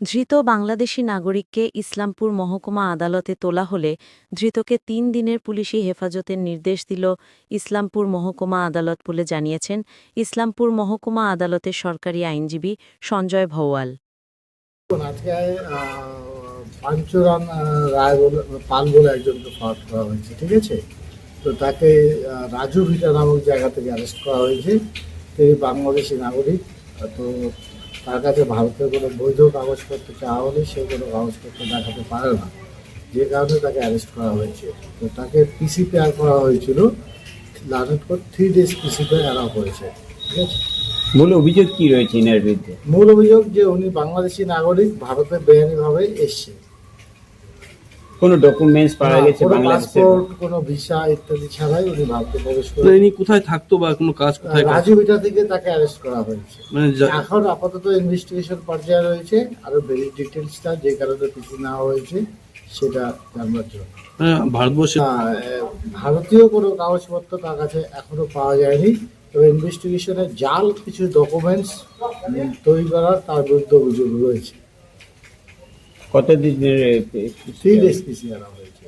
ধৃত বাংলাদেশি নাগরিককে ইসলামপুর মহকুমা আদালতে তোলা হলে ধৃতকে তিন দিনের পুলিশি হেফাজতের নির্দেশ দিল ইসলামপুর মহকুমা আদালত বলে জানিয়েছেন ইসলামপুর মহকুমা আদালতের সরকারি আইনজীবী সঞ্জয় ভৌয়াল। তো তাকে রাজু ভিটা নামক জায়গা থেকে অ্যারেস্ট করা হয়েছে। তিনি বাংলাদেশি নাগরিক, তো তার কাছে ভারতের কোনো বৈধ কাগজপত্র চাওয়া হলে সে কোনো কাগজপত্র দেখাতে পারে না। যে কারণে তাকে অ্যারেস্ট করা হয়েছে। তো তাকে পিসিপিআর করা হয়েছিল। Court three days PCPR allow করেছে। ঠিক আছে? মূল অভিযোগ কি রয়েছে বিরুদ্ধে? মূল অভিযোগ যে উনি বাংলাদেশি নাগরিক ভারতে বেআইনিভাবে এসছে কোনো ডকুমেন্টস পাওয়া গেছে পাসপোর্ট কোনো ভিসা ইত্যাদি ছাড়াই উনি ভারতে প্রবেশ তো করে ইনি কোথায় থাকতো বা কোনো কাজ কোথায়? রাজু ভিটা থেকে তাকে অ্যারেস্ট করা হয়েছে। মানে এখন আপাতত ইনভেস্টিগেশন পর্যায়ে রয়েছে আরও বেরি ডিটেলসটা যে কারণে পিছু নেওয়া হয়েছে সেটা জানবার জন্য। মানে ভারতবর্ষে ভারতীয় কোনো কাগজপত্র তার কাছে এখনও পাওয়া যায়নি। তবে ইনভেস্টিগেশনে জাল কিছু ডকুমেন্টস তৈরি করার তার বিরুদ্ধে অভিযোগ রয়েছে। কত দিনের থ্রি ডেজ আনা হয়েছে